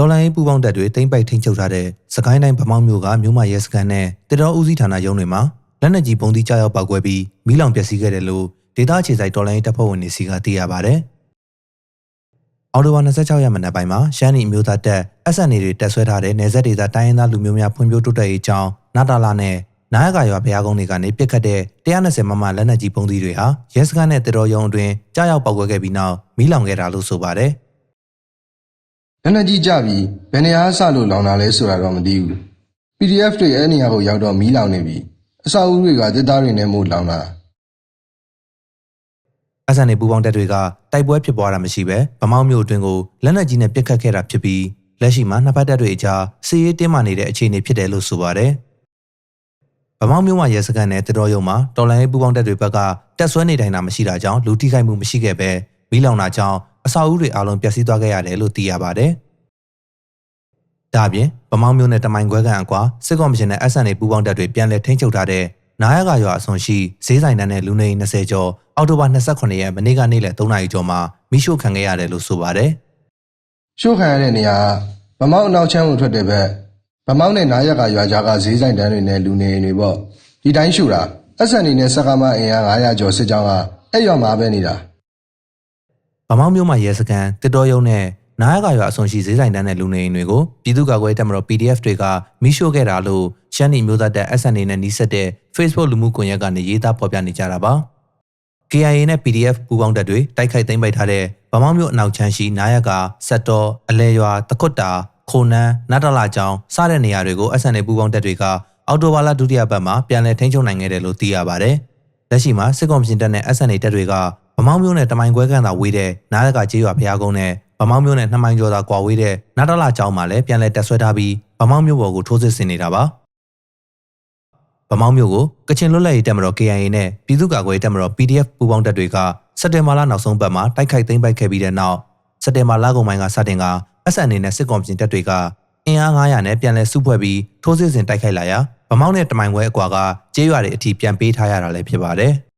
ဒေါ်လာရေးပူပေါင်းတပ်တွေတိမ့်ပိုက်ထိန်းချုပ်ထားတဲ့စကိုင်းတိုင်းဗမောင်းမြို့ကမြို့မရဲစခန်းနဲ့တတော်ဦးစီးဌာနရုံးတွေမှာလက်နက်ကြီးပုံတိကြောက်ပောက်ကွဲပြီးမိလောင်ပျက်စီးခဲ့တယ်လို့ဒေသအခြေစိုက်ဒေါ်လာရေးတပ်ဖွဲ့ဝင်တွေစီကသိရပါဗျ။အော်တိုဘာ26ရက်မနက်ပိုင်းမှာရှမ်းနီအမျိုးသားတပ် SNA တွေတက်ဆွဲထားတဲ့နေဆက်ဒေသတိုင်းရင်းသားလူမျိုးများဖွံ့ဖြိုးတိုးတက်ရေးအကြောင်းနာတာလာနဲ့နာယကရွာဘုရားကုန်းတွေကနေပြစ်ခတ်တဲ့120မမလက်နက်ကြီးပုံသီးတွေဟာရဲစခန်းနဲ့တတော်ရုံအတွင်းကြားရောက်ပောက်ကွဲခဲ့ပြီးနောက်မိလောင်ခဲ့တာလို့ဆိုပါတယ်။ လက်နက်ကြီးကြပြီးဘယ်နေရာဆလို့လောင်တာလဲဆိုတာတော့မသိဘူး PDF တွေအဲ့နေရာကိုရောက်တော့မီးလောင်နေပြီအစာအုပ်တွေကတစ်သားတွေနဲ့မို့လောင်တာအဆန်နေပူပေါင်းတပ်တွေကတိုက်ပွဲဖြစ်ပွားတာမရှိဘဲဗမောင်းမြို့အတွင်းကိုလက်နက်ကြီးနဲ့ပစ်ခတ်ခဲ့တာဖြစ်ပြီးလက်ရှိမှာနှစ်ဖက်တပ်တွေအကြားစစ်ရေးတင်းမာနေတဲ့အခြေအနေဖြစ်တယ်လို့ဆိုပါတယ်။ဗမောင်းမြို့မှာရဲစခန်းနဲ့တတော်ရုံမှာတော်လိုင်းရေးပူပေါင်းတပ်တွေဘက်ကတက်ဆွဲနေတိုင်းတာမရှိတာကြောင့်လူထိခိုက်မှုမရှိခဲ့ပဲမီးလောင်တာကြောင့် အဆောက်အဦတွေအလုံးပျက်စီးသွားခဲ့ရတယ်လို့သိရပါတယ်။ဒါအပြင်ဗမောင်းမြို့နဲ့တမိုင်ခွဲကန်အကွာစစ်ကော်မရှင်နဲ့ SNA ပူပေါင်းတပ်တွေပြန်လည်ထိန်းချုပ်ထားတဲ့နာယကရွာအစွန်ရှိဈေးဆိုင်တန်းနဲ့လူနေအိမ်20ကျော်အောက်တိုဘာ28ရက်မနေ့ကနေ့လယ်3နာရီကျော်မှာမိရှို့ခံခဲ့ရတယ်လို့ဆိုပါတယ်ရှို့ခံရတဲ့နေရာကဗမောက်အနောက်ချမ်းကိုထွက်တဲ့ဘက်ဗမောက်နဲ့နားရက်ကရွာကြားကဈေးဆိုင်တန်းတွေနဲ့လူနေအိမ်တွေပေါ့ဒီတိုင်းရှို့တာအဆန်နေနဲ့စကားမအင်အား900ကျော်စစ်ကြောင်းကအဲ့ရွာမှာပဲနေတာ။ ဗမောင်းမြို့မှာရဲစခန်းတစ်တော်ရုံနဲ့နာယကရွာအစွန်ရှိဈေးဆိုင်တန်းနဲ့လူနေအိမ်တွေကိုပြည်သူ့ကာကွယ်တပ်မတော် PDF တွေကမိရှို့ခဲ့တာလို့ရှမ်းနီမျိုးသားတပ် SNA နဲ့နှီးစပ်တဲ့ Facebook လူမှုကွန်ရက်ကနေရေးသားဖော်ပြနေကြတာပါ။ KIA နဲ့ PDF ပူးပေါင်းတပ်တွေတိုက်ခိုက်သိမ်းပိုက်ထားတဲ့ဗမောင်းမြို့အနောက်ချမ်းရှိနာယကစက်တော်အလဲရွာတကွတ်တာခိုနန်းနတ်တလာကျောင်းစတဲ့နေရာတွေကို SNA ပူးပေါင်းတပ်တွေကအော်တိုဘာလဒုတိယပတ်မှာပြန်လည်ထိန်းချုပ်နိုင်ခဲ့တယ်လို့သိရပါတယ်။လက်ရှိမှာစစ်ကောင်စီတပ်နဲ့ SNA တပ်တွေက ဗမောင်းမြို့နဲ့တမိုင်ခွဲခန့်သာဝေးတဲ့နားရကကျေးရွာဘုရားကုန်းနဲ့ဗမောင်းမြို့နဲ့နှစ်မိုင်ကျော်သာကွာဝေးတဲ့နာတလာကျောင်းမှာလည်းပြန်လည်တက်ဆွဲထားပြီးဗမောင်းမြို့ပေါ်ကိုထိုးစစ်ဆင်နေတာပါဗမောင်းမြို့ကိုကချင်လွတ်လပ်ရေးတပ်မတော် KIA နဲ့ပြည်သူ့ကာကွယ်ရေးတပ်မတော် PDF ပူးပေါင်းတပ်တွေကစက်တင်ဘာလနောက်ဆုံးပတ်မှာတိုက်ခိုက်သိမ်းပိုက်ခဲ့ပြီးတဲ့နောက်စက်တင်ဘာလကုန်ပိုင်းကစတင်က SNA နဲ့စစ်ကောင်စီတပ်တွေကအင်အား900နဲ့ပြန်လည်စုဖွဲ့ပြီးထိုးစစ်ဆင်တိုက်ခိုက်လာရာဗမောင်းနဲ့တမိုင်ခွဲအကွာကကျေးရွာတွေအထိပြန်ပေးထားရတာလည်းဖြစ်ပါတယ်။